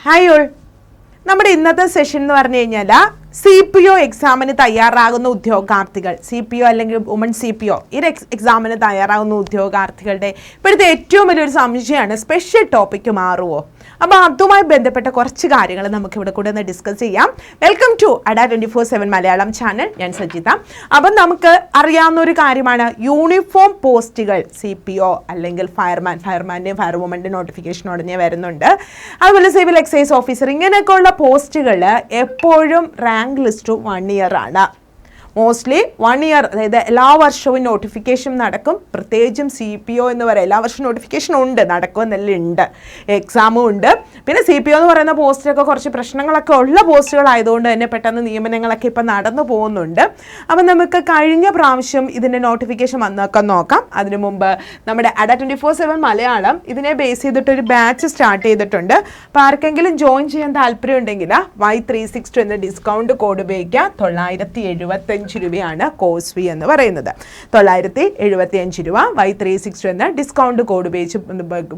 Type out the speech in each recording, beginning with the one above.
Hi all നമ്മുടെ ഇന്നത്തെ session എന്ന് പറഞ്ഞു കഴിഞ്ഞാൽ സി പി ഒ എക്സാമിന് തയ്യാറാകുന്ന ഉദ്യോഗാർത്ഥികൾ സി പി ഒ അല്ലെങ്കിൽ വുമൺ സി പി ഒ ഈ എക്സ് എക്സാമിന് തയ്യാറാകുന്ന ഉദ്യോഗാർത്ഥികളുടെ ഇപ്പോഴത്തെ ഏറ്റവും വലിയൊരു സംശയമാണ്. സ്പെഷ്യൽ ടോപ്പിക്ക് മാറുമോ അപ്പോൾ അതുമായി ബന്ധപ്പെട്ട കുറച്ച് കാര്യങ്ങൾ നമുക്ക് ഇവിടെ കൂടെ ഒന്ന് ഡിസ്കസ് ചെയ്യാം. Welcome to Adda twenty four seven Malayalam channel ഞാൻ സജിത. അപ്പം നമുക്ക് അറിയാവുന്ന ഒരു കാര്യമാണ്. യൂണിഫോം പോസ്റ്റുകൾ സി പി ഒ അല്ലെങ്കിൽ ഫയർമാൻ ഫയർമാന്റെയും ഫയർ വുമന്റെ നോട്ടിഫിക്കേഷൻ ഉടനെ വരുന്നുണ്ട്. അതുപോലെ സിവിൽ എക്സൈസ് ഓഫീസർ ഇങ്ങനെയൊക്കെയുള്ള പോസ്റ്റുകൾ എപ്പോഴും റാങ്ക് ലിസ്റ്റ് വൺ ഇയർ ആണ് മോസ്റ്റ്ലി വൺ ഇയർ അതായത് എല്ലാ വർഷവും നോട്ടിഫിക്കേഷൻ നടക്കും. പ്രത്യേകിച്ചും സി പി ഒ എന്ന് പറയാം എല്ലാ വർഷവും നോട്ടിഫിക്കേഷൻ ഉണ്ട് നടക്കുമെന്നെല്ലാം ഉണ്ട്. എക്സാമും ഉണ്ട്. പിന്നെ സി പി ഒ എന്ന് പറയുന്ന പോസ്റ്റിലൊക്കെ കുറച്ച് പ്രശ്നങ്ങളൊക്കെ ഉള്ള പോസ്റ്റുകളായതുകൊണ്ട് തന്നെ പെട്ടെന്ന് നിയമനങ്ങളൊക്കെ ഇപ്പം നടന്നു പോകുന്നുണ്ട്. അപ്പം നമുക്ക് കഴിഞ്ഞ പ്രാവശ്യം ഇതിന്റെ നോട്ടിഫിക്കേഷൻ വന്നൊക്കെ നോക്കാം. അതിനു മുമ്പ് നമ്മുടെ Adda twenty four seven Malayalam ഇതിനെ ബേസ് ചെയ്തിട്ട് ഒരു ബാച്ച് സ്റ്റാർട്ട് ചെയ്തിട്ടുണ്ട്. അപ്പോൾ ആർക്കെങ്കിലും ജോയിൻ ചെയ്യാൻ താല്പര്യം ഉണ്ടെങ്കിൽ വൈ ത്രീ സിക്സ് ടു എന്ന ഡിസ്കൗണ്ട് കോഡ് ഉപയോഗിക്കുക തൊള്ളായിരത്തി രൂപയാണ് കോഴ്സ് ഫീ എന്ന് പറയുന്നത്. തൊള്ളായിരത്തി എഴുപത്തി അഞ്ച് രൂപ വൈ ത്രീ സിക്സ് എന്ന ഡിസ്കൗണ്ട് കോഡ് ഉപയോഗിച്ച്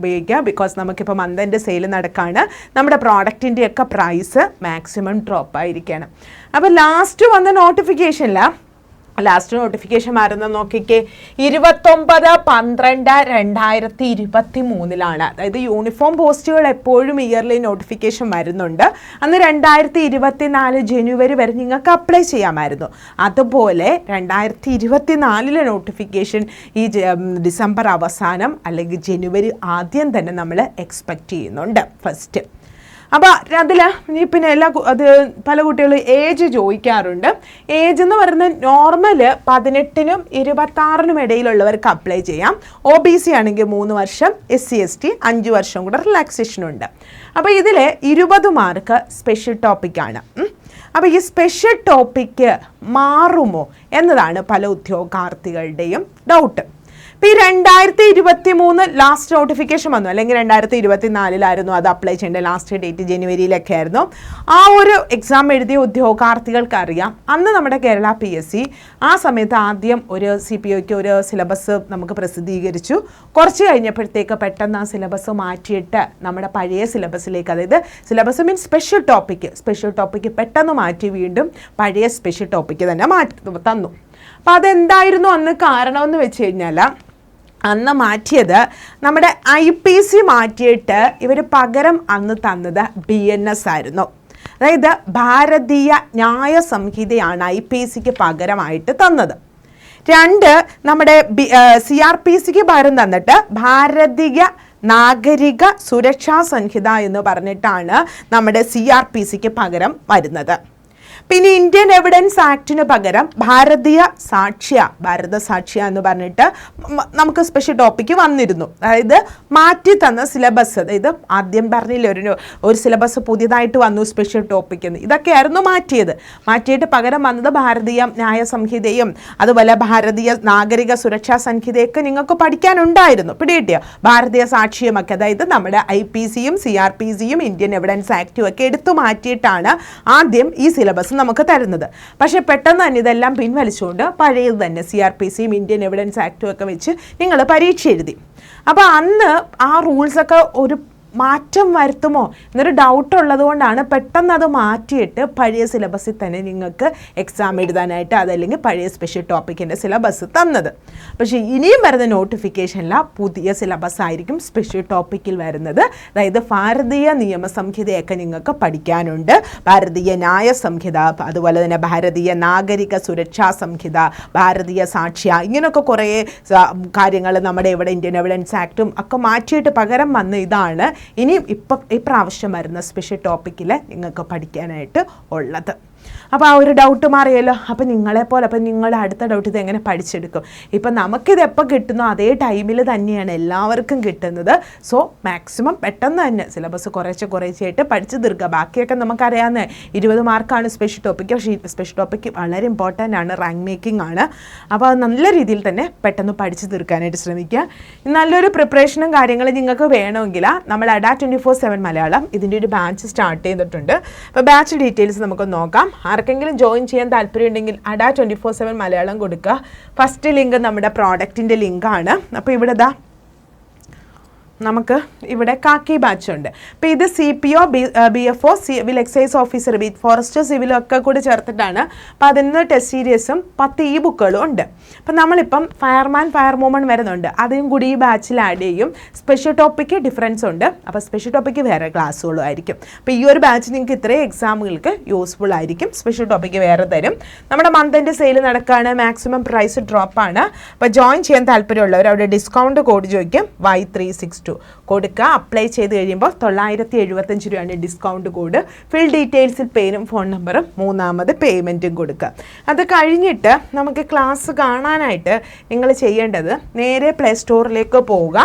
ഉപയോഗിക്കുക ബിക്കോസ് നമുക്കിപ്പോൾ മന്തിന്റെ സെയിൽ നടക്കുകയാണ് നമ്മുടെ പ്രോഡക്റ്റിന്റെയൊക്കെ പ്രൈസ് മാക്സിമം ഡ്രോപ്പ് ആയിരിക്കണം. അപ്പോൾ ലാസ്റ്റ് വന്ന നോട്ടിഫിക്കേഷനിൽ ലാസ്റ്റ് നോട്ടിഫിക്കേഷൻ വരുന്നത് നോക്കിക്കേ ഇരുപത്തൊമ്പത് പന്ത്രണ്ട് രണ്ടായിരത്തി ഇരുപത്തി മൂന്നിലാണ് അതായത് യൂണിഫോം പോസ്റ്റുകൾ എപ്പോഴും ഇയർലി നോട്ടിഫിക്കേഷൻ വരുന്നുണ്ട്. അന്ന് രണ്ടായിരത്തി ഇരുപത്തി നാല് ജനുവരി വരെ നിങ്ങൾക്ക് അപ്ലൈ ചെയ്യാമായിരുന്നു. അതുപോലെ രണ്ടായിരത്തി ഇരുപത്തി നാലിലെ നോട്ടിഫിക്കേഷൻ ഈ ഡിസംബർ അവസാനം അല്ലെങ്കിൽ ജനുവരി ആദ്യം തന്നെ നമ്മൾ എക്സ്പെക്റ്റ് ചെയ്യുന്നുണ്ട്. ഫസ്റ്റ് അപ്പോൾ അതിൽ പിന്നെ എല്ലാ അത് പല കുട്ടികളും ഏജ് ചോദിക്കാറുണ്ട്. ഏജ് എന്ന് പറയുന്നത് നോർമൽ പതിനെട്ടിനും ഇരുപത്താറിനും ഇടയിലുള്ളവർക്ക് അപ്ലൈ ചെയ്യാം. ഒ ബി സി ആണെങ്കിൽ മൂന്ന് വർഷം എസ് സി എസ് ടി അഞ്ച് വർഷം കൂടെ റിലാക്സേഷൻ ഉണ്ട്. അപ്പോൾ ഇതിൽ ഇരുപത് മാർക്ക് സ്പെഷ്യൽ ടോപ്പിക്കാണ് അപ്പോൾ ഈ സ്പെഷ്യൽ ടോപ്പിക്ക് മാറുമോ എന്നതാണ് പല ഉദ്യോഗാർത്ഥികളുടെയും ഡൗട്ട് ഇപ്പം ഈ രണ്ടായിരത്തി ഇരുപത്തി മൂന്ന് ലാസ്റ്റ് നോട്ടിഫിക്കേഷൻ വന്നു. അല്ലെങ്കിൽ രണ്ടായിരത്തി ഇരുപത്തി നാലിലായിരുന്നു അത് അപ്ലൈ ചെയ്യേണ്ടത് ലാസ്റ്റ് ഡേറ്റ് ജനുവരിയിലൊക്കെ ആയിരുന്നു ആ ഒരു എക്സാം എഴുതിയ ഉദ്യോഗാർത്ഥികൾക്ക് അറിയാം അന്ന് നമ്മുടെ കേരള പി എസ് സി ആ സമയത്ത് ആദ്യം ഒരു സി പി ഒക്ക് ഒരു സിലബസ് നമുക്ക് പ്രസിദ്ധീകരിച്ചു. കുറച്ച് കഴിഞ്ഞപ്പോഴത്തേക്ക് പെട്ടെന്ന് ആ സിലബസ് മാറ്റിയിട്ട് നമ്മുടെ പഴയ സിലബസിലേക്ക് അതായത് syllabus means special topic special topic പെട്ടെന്ന് മാറ്റി വീണ്ടും പഴയ സ്പെഷ്യൽ ടോപ്പിക്ക് തന്നെ മാറ്റി തന്നു. അപ്പോൾ അതെന്തായിരുന്നു അന്ന് കാരണമെന്ന് വെച്ച് കഴിഞ്ഞാൽ അന്ന് മാറ്റിയത് നമ്മുടെ ഐ പി സി മാറ്റിയിട്ട് ഇവർ പകരം അന്ന് തന്നത് ബി എൻ എസ് ആയിരുന്നു. അതായത് ഭാരതീയ ന്യായ സംഹിതയാണ് ഐ പി സിക്ക് പകരമായിട്ട് തന്നത്. രണ്ട് നമ്മുടെ ബി സി ആർ പി സിക്ക് പകരം തന്നിട്ട് ഭാരതീയ നാഗരിക സുരക്ഷാ സംഹിത എന്ന് പറഞ്ഞിട്ടാണ് നമ്മുടെ സി ആർ പി സിക്ക് പകരം വരുന്നത്. പിന്നെ ഇന്ത്യൻ എവിഡൻസ് ആക്ടിന് പകരം ഭാരതീയ സാക്ഷ്യ ഭാരത സാക്ഷ്യ എന്ന് പറഞ്ഞിട്ട് നമുക്ക് സ്പെഷ്യൽ ടോപ്പിക്ക് വന്നിരുന്നു. അതായത് മാറ്റി തന്ന സിലബസ് അതായത് ആദ്യം പറഞ്ഞില്ല ഒരു ഒരു സിലബസ് പുതിയതായിട്ട് വന്നു സ്പെഷ്യൽ ടോപ്പിക്ക് എന്ന്. ഇതൊക്കെയായിരുന്നു മാറ്റിയത്. മാറ്റിയിട്ട് പകരം വന്നത് ഭാരതീയ ന്യായ സംഹിതയും അതുപോലെ ഭാരതീയ നാഗരിക സുരക്ഷാ സംഹിതയൊക്കെ നിങ്ങൾക്ക് പഠിക്കാനുണ്ടായിരുന്നു. പിടികിട്ടിയോ? ഭാരതീയ സാക്ഷിയുമൊക്കെ. അതായത് നമ്മുടെ ഐ പി സിയും സി ആർ പി സിയും ഇന്ത്യൻ എവിഡൻസ് ആക്റ്റും ഒക്കെ എടുത്തു മാറ്റിയിട്ടാണ് ആദ്യം ഈ സിലബസ് നമുക്ക് തരുന്നത്. പക്ഷേ പെട്ടെന്ന് തന്നെ ഇതെല്ലാം പിൻവലിച്ചുകൊണ്ട് പഴയത് തന്നെ സി ആർ പി സിയും ഇന്ത്യൻ എവിഡൻസ് ആക്റ്റും ഒക്കെ വെച്ച് നിങ്ങൾ പരീക്ഷ എഴുതി അപ്പോൾ അന്ന് ആ റൂൾസൊക്കെ ഒരു മാറ്റം വരുത്തുമോ എന്നൊരു ഡൗട്ട് ഉള്ളത് കൊണ്ടാണ് പെട്ടെന്ന് അത് മാറ്റിയിട്ട് പഴയ സിലബസിൽ തന്നെ നിങ്ങൾക്ക് എക്സാം എഴുതാനായിട്ട് അതല്ലെങ്കിൽ പഴയ സ്പെഷ്യൽ ടോപ്പിക്കിന്റെ സിലബസ് തന്നത്. പക്ഷേ ഇനിയും വരുന്ന നോട്ടിഫിക്കേഷനിൽ പുതിയ സിലബസ് ആയിരിക്കും സ്പെഷ്യൽ ടോപ്പിക്കിൽ വരുന്നത്. അതായത് ഭാരതീയ നിയമസംഹിതയൊക്കെ നിങ്ങൾക്ക് പഠിക്കാനുണ്ട്. ഭാരതീയ ന്യായ സംഹിത അതുപോലെ തന്നെ ഭാരതീയ നാഗരിക സുരക്ഷാ സംഹിത ഭാരതീയ സാക്ഷ്യ ഇങ്ങനെയൊക്കെ കുറേ കാര്യങ്ങൾ നമ്മുടെ ഇവിടെ ഇന്ത്യൻ എവിഡൻസ് ആക്റ്റും ഒക്കെ മാറ്റിയിട്ട് പകരം വന്ന ഇതാണ് ഇനിയും ഇപ്പം പ്രാവശ്യം വരുന്ന സ്പെഷ്യൽ ടോപ്പിക്കിൽ നിങ്ങൾക്ക് പഠിക്കാനായിട്ട് ഉള്ളത്. അപ്പോൾ ആ ഒരു ഡൗട്ട് മാറിയല്ലോ. അപ്പോൾ നിങ്ങളെപ്പോലെ അപ്പോൾ നിങ്ങളുടെ അടുത്ത ഡൗട്ട് ഇത് എങ്ങനെ പഠിച്ചെടുക്കും? ഇപ്പം നമുക്കിത് എപ്പോൾ കിട്ടുന്നോ അതേ ടൈമിൽ തന്നെയാണ് എല്ലാവർക്കും കിട്ടുന്നത്. സോ മാക്സിമം പെട്ടെന്ന് തന്നെ സിലബസ് കുറേശ്ശെ കുറേശ്ശെയായിട്ട് പഠിച്ച് തീർക്കുക. ബാക്കിയൊക്കെ നമുക്കറിയാവുന്ന ഇരുപത് മാർക്കാണ് സ്പെഷ്യൽ ടോപ്പിക്ക് പക്ഷേ സ്പെഷ്യൽ ടോപ്പിക്ക് വളരെ ഇമ്പോർട്ടന്റ് ആണ് റാങ്ക് മേക്കിംഗ് ആണ്. അപ്പോൾ അത് നല്ല രീതിയിൽ തന്നെ പെട്ടെന്ന് പഠിച്ച് തീർക്കാനായിട്ട് ശ്രമിക്കുക. നല്ലൊരു പ്രിപ്പറേഷനും കാര്യങ്ങളും നിങ്ങൾക്ക് വേണമെങ്കിൽ നമ്മൾ Adda twenty four seven Malayalam ഇതിന്റെ ഒരു ബാച്ച് സ്റ്റാർട്ട് ചെയ്തിട്ടുണ്ട്. അപ്പോൾ ബാച്ച് ഡീറ്റെയിൽസ് നമുക്ക് നോക്കാം. ആർക്കെങ്കിലും ജോയിൻ ചെയ്യാൻ താല്പര്യമുണ്ടെങ്കിൽ Adda twenty four seven Malayalam കൊടുക്കുക. ഫസ്റ്റ് ലിങ്ക് നമ്മുടെ പ്രോഡക്റ്റിന്റെ ലിങ്കാണ് അപ്പോൾ ഇവിടെ ദാ നമുക്ക് ഇവിടെ കാക്കി ബാച്ച് ഉണ്ട്. അപ്പോൾ ഇത് C P O B B F O civil excise officer B forest സിവിലും ഒക്കെ കൂടി ചേർത്തിട്ടാണ്. അതിന് ടെസ്റ്റ് സീരീസും പത്ത് ഈ ബുക്കുകളും ഉണ്ട്. അപ്പം നമ്മളിപ്പം ഫയർമാൻ ഫയർ മൂമൺ വരുന്നുണ്ട്. അതും കൂടി ഈ ബാച്ചിൽ ആഡ് ചെയ്യും. സ്പെഷ്യൽ ടോപ്പിക്ക് ഡിഫറൻസ് ഉണ്ട്. അപ്പോൾ സ്പെഷ്യൽ ടോപ്പിക്ക് വേറെ ക്ലാസ്സുകളും ആയിരിക്കും. അപ്പോൾ ഈ ഒരു ബാച്ച് നിങ്ങൾക്ക് ഇത്രയും എക്സാമുകൾക്ക് യൂസ്ഫുൾ ആയിരിക്കും. സ്പെഷ്യൽ ടോപ്പിക്ക് വേറെ തരും. നമ്മുടെ മന്തിന്റെ സെയിൽ നടക്കുകയാണ് മാക്സിമം പ്രൈസ് ഡ്രോപ്പാണ് അപ്പോൾ ജോയിൻ ചെയ്യാൻ താല്പര്യമുള്ളവർ അവിടെ ഡിസ്കൗണ്ട് കോഡ് ചോദിക്കും. വൈ ത്രീ സിക്സ് ടു കൊടുക്കുക. അപ്ലൈ ചെയ്ത് കഴിയുമ്പോൾ തൊള്ളായിരത്തി എഴുപത്തഞ്ച് രൂപയാണ് ഡിസ്കൗണ്ട് കോഡ് ഫിൽ ഡീറ്റെയിൽസിൽ പേരും ഫോൺ നമ്പറും മൂന്നാമത് പേയ്മെന്റും കൊടുക്കുക. അത് കഴിഞ്ഞിട്ട് നമുക്ക് ക്ലാസ് കാണാനായിട്ട് നിങ്ങൾ ചെയ്യേണ്ടത് നേരെ പ്ലേ സ്റ്റോറിലേക്ക് പോവുക.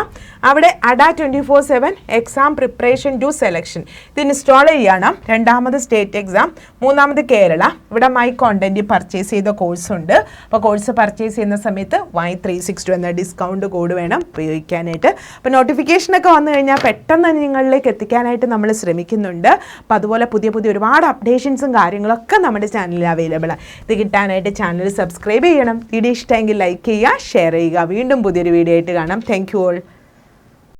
അവിടെ Adda twenty four seven exam preparation to selection ഇത് ഇൻസ്റ്റാൾ ചെയ്യണം. രണ്ടാമത് സ്റ്റേറ്റ് എക്സാം മൂന്നാമത് കേരള. ഇവിടെ മൈ കോണ്ടന്റ് പർച്ചേസ് ചെയ്ത കോഴ്സ് ഉണ്ട്. അപ്പോൾ കോഴ്സ് പർച്ചേസ് ചെയ്യുന്ന സമയത്ത് വൈ ത്രീ സിക്സ് ടു എന്ന ഡിസ്കൗണ്ട് കോഡ് വേണം. ഉപയോഗിക്കാനായിട്ട്. അപ്പോൾ നോട്ടിഫിക്കേഷനൊക്കെ വന്നു കഴിഞ്ഞാൽ പെട്ടെന്ന് തന്നെ നിങ്ങളിലേക്ക് എത്തിക്കാനായിട്ട് നമ്മൾ ശ്രമിക്കുന്നുണ്ട്. അപ്പോൾ അതുപോലെ പുതിയ പുതിയ ഒരുപാട് അപ്ഡേഷൻസും കാര്യങ്ങളൊക്കെ നമ്മുടെ ചാനലിൽ അവൈലബിൾ ഇത് കിട്ടാനായിട്ട് ചാനൽ സബ്സ്ക്രൈബ് ചെയ്യണം. വീഡിയോ ഇഷ്ടമെങ്കിൽ ലൈക്ക് ചെയ്യുക ഷെയർ ചെയ്യുക. വീണ്ടും പുതിയൊരു വീഡിയോ ആയിട്ട് കാണാം. Thank you all